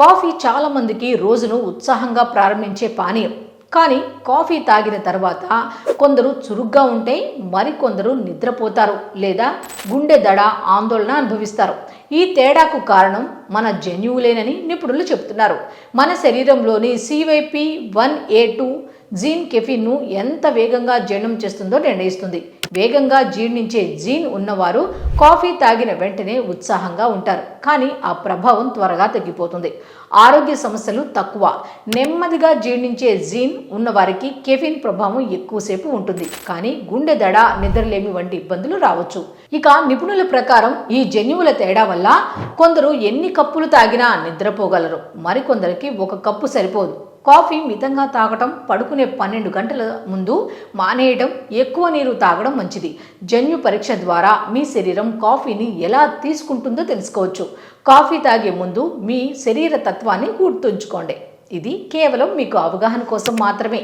Coffee చాలామందికి రోజును ఉత్సాహంగా ప్రారంభించే పానీయం. కానీ కాఫీ తాగిన తర్వాత కొందరు చురుగ్గా ఉంటే మరికొందరు నిద్రపోతారు లేదా గుండె దడ ఆందోళన అనుభవిస్తారు. ఈ తేడాకు కారణం మన జన్యువులేనని నిపుణులు చెప్తున్నారు మన శరీరంలోని CYP one A two gene కెఫిన్ను ఎంత వేగంగా జీర్ణం చేస్తుందో నిర్ణయిస్తుంది. వేగంగా జీర్ణించే జీన్ ఉన్నవారు కాఫీ తాగిన వెంటనే ఉత్సాహంగా ఉంటారు. కానీ ఆ ప్రభావం త్వరగా తగ్గిపోతుంది. ఆరోగ్య సమస్యలు తక్కువ. నెమ్మదిగా జీర్ణించే జీన్ ఉన్నవారికి కెఫిన్ ప్రభావం ఎక్కువసేపు ఉంటుంది. కానీ గుండె దడ నిద్రలేమి వంటి ఇబ్బందులు రావచ్చు. ఇక నిపుణుల ప్రకారం ఈ జన్యువుల తేడా వల్ల కొందరు ఎన్ని కప్పులు తాగినా నిద్రపోగలరు. మరికొందరికి ఒక కప్పు సరిపోదు. కాఫీ మితంగా తాగటం పడుకునే పన్నెండు గంటల ముందు మానేయడం ఎక్కువ నీరు తాగడం మంచిది. జన్యు పరీక్ష ద్వారా మీ శరీరం కాఫీని ఎలా తీసుకుంటుందో తెలుసుకోవచ్చు. కాఫీ తాగే ముందు మీ శరీర తత్వాన్ని గుర్తుంచుకోండి. ఇది కేవలం మీకు అవగాహన కోసం మాత్రమే.